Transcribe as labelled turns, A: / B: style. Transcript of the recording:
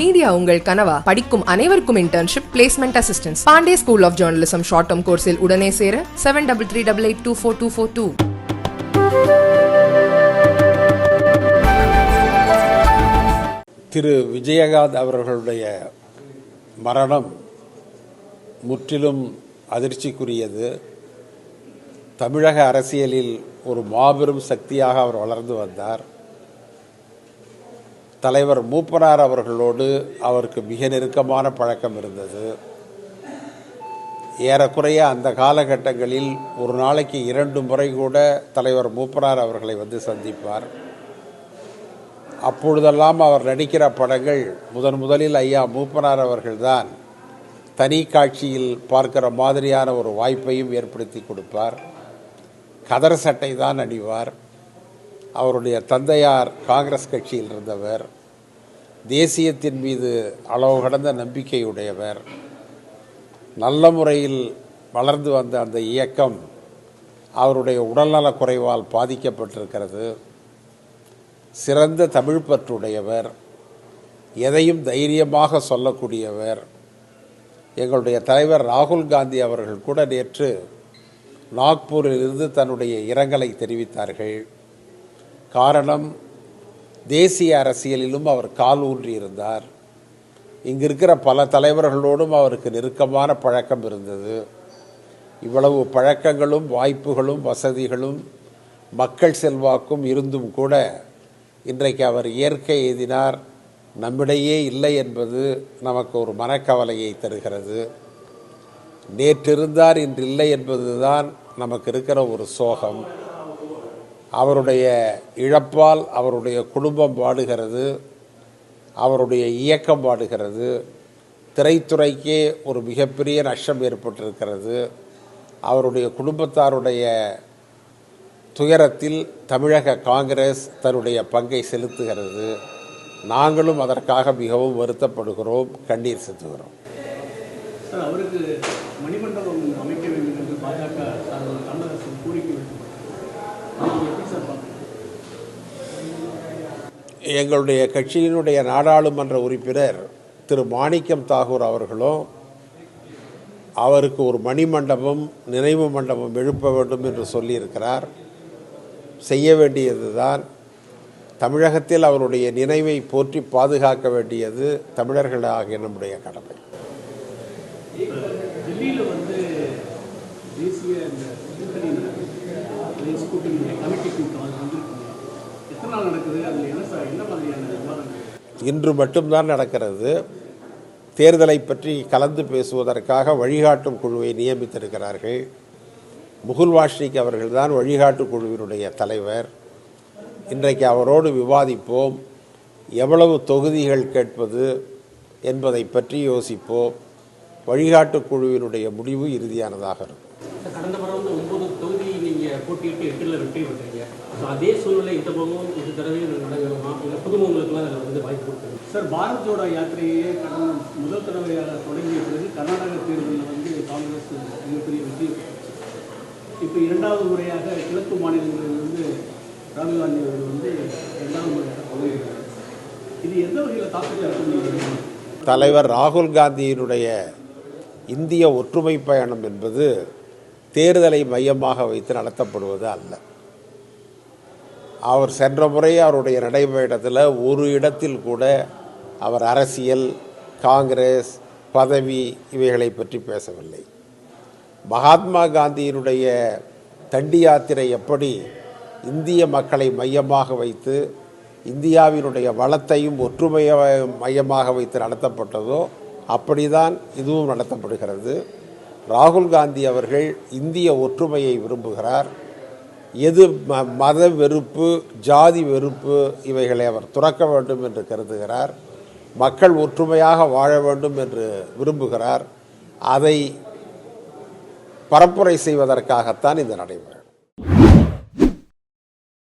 A: Media உங்கள் கனவா? படிக்கும் அனைவருக்கும் internship placement assistance Pandey school of journalism short term கோர்ஸில் உடனே சேர seven double three double eight two four two four two
B: திரு விஜயகாந்த் அவர்களுடைய மரணம் முற்றிலும் அதிர்ச்சிக்குரியது. தமிழக அரசியலில் ஒரு மாபெரும் சக்தியாக அவர் வளர்ந்து வந்தார். தலைவர் மூப்பனார் அவர்களோடு அவருக்கு மிக நெருக்கமான பழக்கம் இருந்தது. ஏறக்குறைய அந்த காலகட்டங்களில் ஒரு நாளைக்கு இரண்டு முறை கூட தலைவர் மூப்பனார் அவர்களை வந்து சந்திப்பார். அப்பொழுதெல்லாம் அவர் நடிக்கிற படங்கள் முதன் முதலில் ஐயா மூப்பனார் அவர்கள்தான் தனி காட்சியில் பார்க்கிற மாதிரியான ஒரு வாய்ப்பையும் ஏற்படுத்தி கொடுப்பார். கதர் சட்டை தான் அணிவார். அவருடைய தந்தையார் காங்கிரஸ் கட்சியில் இருந்தவர். தேசியத்தின் மீது அளவு கடந்த நம்பிக்கையுடையவர். நல்ல முறையில் வளர்ந்து வந்த அந்த இயக்கம் அவருடைய உடல்நலக் குறைவால் பாதிக்கப்பட்டிருக்கிறது. சிறந்த தமிழ் பற்றுடையவர். எதையும் தைரியமாக சொல்லக்கூடியவர். எங்களுடைய தலைவர் ராகுல் காந்தி அவர்கள் கூட நேற்று நாக்பூரிலிருந்து தன்னுடைய இரங்கலை தெரிவித்தார்கள். காரணம் தேசிய அரசியலிலும் அவர் கால் ஊன்றியிருந்தார். இங்கு இருக்கிற பல தலைவர்களோடும் அவருக்கு நெருக்கமான பழக்கம் இருந்தது. இவ்வளவு பழக்கங்களும் வாய்ப்புகளும் வசதிகளும் மக்கள் செல்வாக்கும் இருந்தும் கூட இன்றைக்கு அவர் இயற்கை எழுதினார் நம்மிடையே இல்லை என்பது நமக்கு ஒரு மனக்கவலையை தருகிறது. நேற்றிருந்தார் இன்று இல்லை என்பதுதான் நமக்கு இருக்கிற ஒரு சோகம். அவருடைய இழப்பால் அவருடைய குடும்பம் வாடுகிறது அவருடைய இயக்கம் வாடுகிறது திரைத்துறைக்கே ஒரு மிகப்பெரிய நஷ்டம் ஏற்பட்டிருக்கிறது. அவருடைய குடும்பத்தாருடைய துயரத்தில் தமிழக காங்கிரஸ் தன்னுடைய பங்கை செலுத்துகிறது. நாங்களும் அதற்காக மிகவும் வருத்தப்படுகிறோம் கண்ணீர் செலுத்துகிறோம்.
C: அவருக்கு மணிமண்டபம் அமைக்க வேண்டும் என்று பாஜக சார்பில் தமிழக கோரிக்கை வைக்கப்பட்டது அதை எப்படி சார் பார்க்குறீங்க
B: எங்களுடைய கட்சியினுடைய நாடாளுமன்ற உறுப்பினர் திரு மாணிக்கம் தாகூர் அவர்களும் அவருக்கு ஒரு மணிமண்டபம் நினைவு மண்டபம் எழுப்ப வேண்டும் என்று சொல்லியிருக்கிறார். செய்ய வேண்டியதுதான். தமிழகத்தில் அவருடைய நினைவை போற்றி பாதுகாக்க வேண்டியது தமிழர்களாகிய நம்முடைய கடமை.
C: நடக்குது?
B: இன்று மட்டும்தான் நடக்கிறது. தேர்தலை பற்றி கலந்து பேசுவதற்காக வழிகாட்டும் குழுவை நியமித்திருக்கிறார்கள். முகுல் வாஷ்னிக் அவர்கள்தான் வழிகாட்டு குழுவினுடைய தலைவர். இன்றைக்கு அவரோடு விவாதிப்போம். எவ்வளவு தொகுதிகள் கேட்பது என்பதை பற்றி யோசிப்போம். வழிகாட்டு குழுவினுடைய முடிவு இறுதியானதாக இருக்கும்.
D: போட்டியிட்டு எட்டில் வெற்றி பெற்றீங்க. ஸோ அதே சூழ்நிலை இந்த பக்கம் இந்த தடவையும் நடக்கணுமா இல்லை புதுமுகங்களுக்குலாம் அதில் வந்து வாய்ப்பு கொடுக்குது.
C: சார் பாரத் ஜோடோ யாத்திரையே கடந்த முதல் தடவையாக தொடங்கிய பிறகு கர்நாடக தேர்தலில் வந்து காங்கிரஸ் மிகப்பெரிய வெற்றி. இப்போ இரண்டாவது முறையாக கிழக்கு மாநிலங்களில் வந்து ராகுல் காந்தி அவர்கள் வந்து இரண்டாவது முறையாக தொடங்குகிறார். இது எந்த வகையில் தாக்கத்தை
B: தலைவர் ராகுல் காந்தியினுடைய இந்திய ஒற்றுமை பயணம் என்பது தேர்தலை மையமாக வைத்து நடத்தப்படுவது அல்ல. அவர் சென்ற முறை அவருடைய நடைபயணத்தில் ஒரு இடத்தில் கூட அவர் அரசியல் காங்கிரஸ் பதவி இவைகளை பற்றி பேசவில்லை. மகாத்மா காந்தியினுடைய தண்டி யாத்திரை எப்படி இந்திய மக்களை மையமாக வைத்து இந்தியாவினுடைய வளத்தையும் ஒற்றுமையை மையமாக வைத்து நடத்தப்பட்டதோ அப்படிதான் இதுவும் நடத்தப்படுகிறது. ராகுல் காந்தி அவர்கள் இந்திய ஒற்றுமையை விரும்புகிறார். எது ம மத வெறுப்பு ஜாதி வெறுப்பு இவைகளை அவர் துறக்க வேண்டும் என்று கருதுகிறார். மக்கள் ஒற்றுமையாக வாழ வேண்டும் என்று விரும்புகிறார். அதை பரப்புரை செய்வதற்காகத்தான் இந்த நடைமுறை.